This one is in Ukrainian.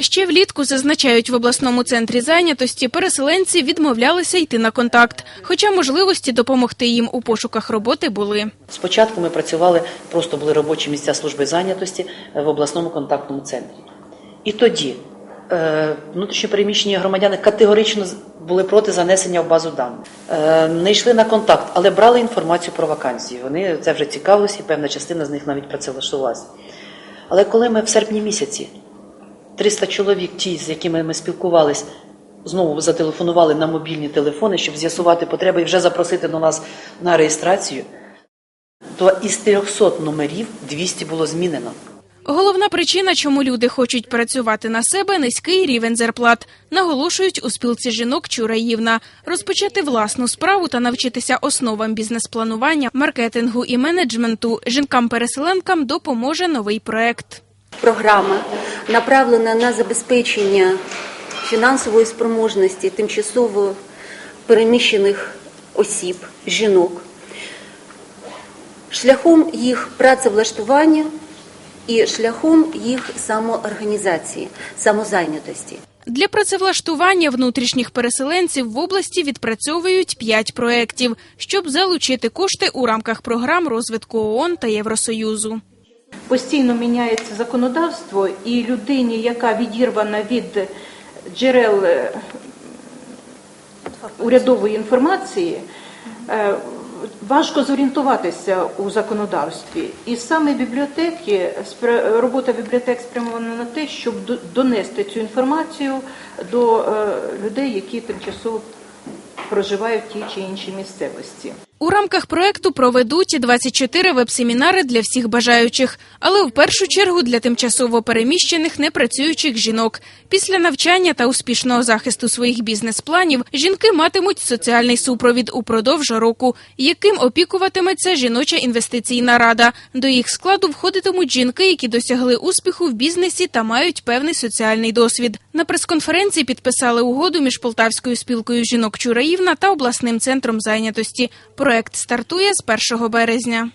Ще влітку зазначають в обласному центрі зайнятості, переселенці відмовлялися йти на контакт, хоча можливості допомогти їм у пошуках роботи були. Спочатку ми працювали, просто були робочі місця служби зайнятості е, в обласному контактному центрі. І тоді е, внутрішньопереміщені громадяни категорично були проти занесення в базу даних. Е, не йшли на контакт, але брали інформацію про вакансії. Вони це вже цікавилися, і певна частина з них навіть працевлаштувалася. Але коли ми в серпні місяці 300 чоловік, ті, з якими ми спілкувались, знову зателефонували на мобільні телефони, щоб з'ясувати потреби і вже запросити до нас на реєстрацію, то із 300 номерів 200 було змінено. Головна причина, чому люди хочуть працювати на себе, низький рівень зарплат. Наголошують у спілці жінок Чураївна. Розпочати власну справу та навчитися основам бізнес-планування, маркетингу і менеджменту жінкам-переселенкам допоможе новий проект. Програма направлена на забезпечення фінансової спроможності тимчасово переміщених осіб, жінок, шляхом їх працевлаштування і шляхом їх самоорганізації, самозайнятості. Для працевлаштування внутрішніх переселенців в області відпрацьовують п'ять проєктів, щоб залучити кошти у рамках програм розвитку ООН та Євросоюзу. Постійно міняється законодавство, і людині, яка відірвана від джерел е, урядової інформації, е, важко зорієнтуватися у законодавстві. І саме бібліотеки, робота бібліотек спрямована на те, щоб донести цю інформацію до е, людей, які тимчасово проживають в тій чи іншій місцевості. У рамках проекту проведуть 24 веб-семінари для всіх бажаючих, але в першу чергу для тимчасово переміщених непрацюючих жінок. Після навчання та успішного захисту своїх бізнес-планів жінки матимуть соціальний супровід упродовж року, яким опікуватиметься жіноча інвестиційна рада. До їх складу входитимуть жінки, які досягли успіху в бізнесі та мають певний соціальний досвід. На прес-конференції підписали угоду між Полтавською спілкою жінок Чураївна та обласним центром зайнятості. Проект стартує з 1 березня.